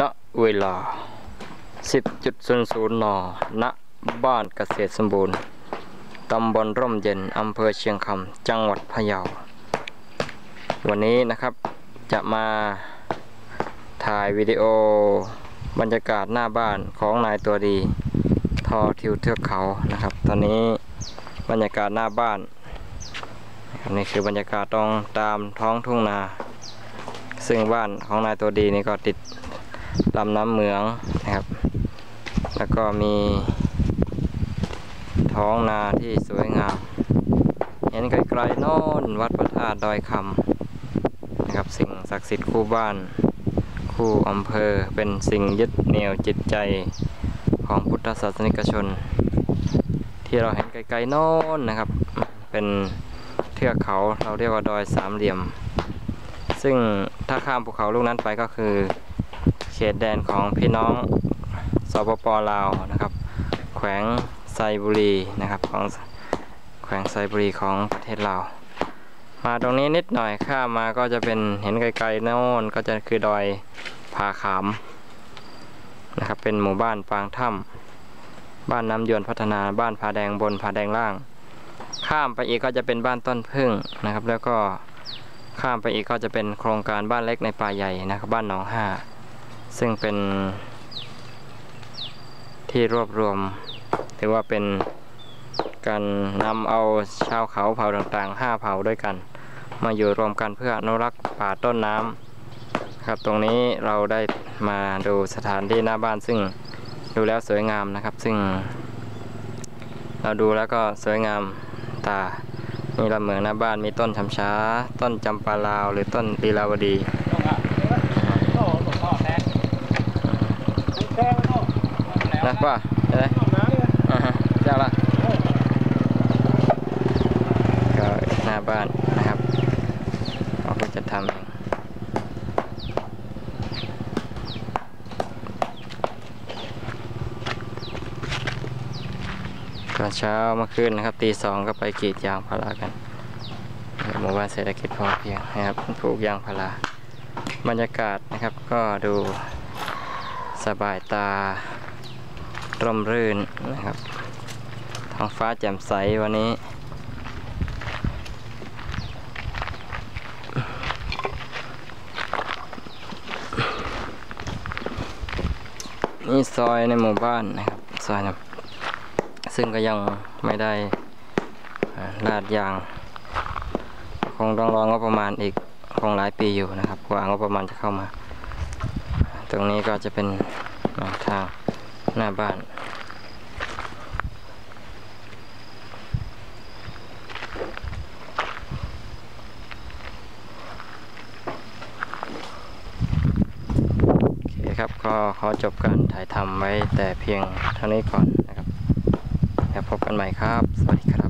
ณเวลา 10.00 น ณ บ้านเกษตรสมบูรณ์ ตำบลร่มเย็น อำเภอเชียงคำ จังหวัดพะเยา วันนี้นะครับ จะมาถ่ายวิดีโอบรรยากาศหน้าบ้านของนายตัวดี ทอทิวเทือกเขานะครับ ตอนนี้บรรยากาศหน้าบ้าน นี่คือบรรยากาศตรงตามท้องทุ่งนา ซึ่งบ้านของนายตัวดีนี่ก็ติด ลำน้ำเหมืองนะครับ แล้วก็มี ท้องนาที่สวยงาม เห็นไกลๆโน่นวัดพระธาตุดอยคำนะครับ สิ่งศักดิ์สิทธิ์คู่บ้าน คู่อำเภอเป็นสิ่งยึดเหนี่ยวจิตใจของพุทธศาสนิกชน ที่เราเห็นไกลๆโน่นนะครับ เป็นเทือกเขาเราเรียกว่าดอยสามเหลี่ยม ซึ่งถ้าข้ามภูเขาลูกนั้นไปก็คือ เขตแดนของพี่น้องสปปลาวนะครับ แขวงไซบุรีนะครับของแขวงไซบุรีของประเทศลาวมาตรงนี้นิดหน่อยข้ามมาก็จะเป็นเห็นไกลๆโน่นก็จะคือดอยผาขามนะครับเป็นหมู่บ้านปางถ้ำบ้านน้ำยวนพัฒนาบ้านผาแดงบนผาแดงล่าง ข้ามไปอีกก็จะเป็นบ้านต้นพึ่งนะครับ แล้วก็ข้ามไปอีกก็จะเป็นโครงการบ้านเล็กในป่าใหญ่นะครับบ้านหนองห้า ซึ่งเป็นที่รวบรวม ถือว่าเป็นการนำเอาชาวเขาเผ่าต่างๆ 5 เผ่าด้วยกัน มาอยู่รวมกันเพื่ออนุรักษ์ป่าต้นน้ำครับตรงนี้เราได้มาดูสถานที่หน้าบ้านซึ่งดูแล้วสวยงามนะครับ ซึ่ง เราดูแล้วก็สวยงามตามีลำเหมืองหน้าบ้านมีต้นชำช้า ต้นจำปาลาว หรือต้นลีลาวดี นะป่ะเอ้ยอ่าฮะเจ้าละก็หน้าบ้านนะครับเราก็จะทำเองตอนเช้าเมื่อคืนนะครับตีสองก็ไปกรีดยางพารากันหมู่บ้านเศรษฐกิจพอเพียงนะครับปลูกยางพาราบรรยากาศนะครับก็ดู สบายตาร่มรื่นนะครับ ท้องฟ้าแจ่มใสวันนี้ นี่ซอยในหมู่บ้านนะครับ ซอยนะซึ่งก็ยังไม่ได้ลาดยาง คงต้องรองบประมาณอีกคงหลายปีอยู่นะครับกว่างบประมาณจะเข้ามา ตรงนี้ก็จะเป็นทางหน้าบ้าน โอเคครับ ก็ขอจบการถ่ายทำไว้แต่เพียงเท่านี้ก่อนนะครับแล้วพบกันใหม่ครับ สวัสดีครับ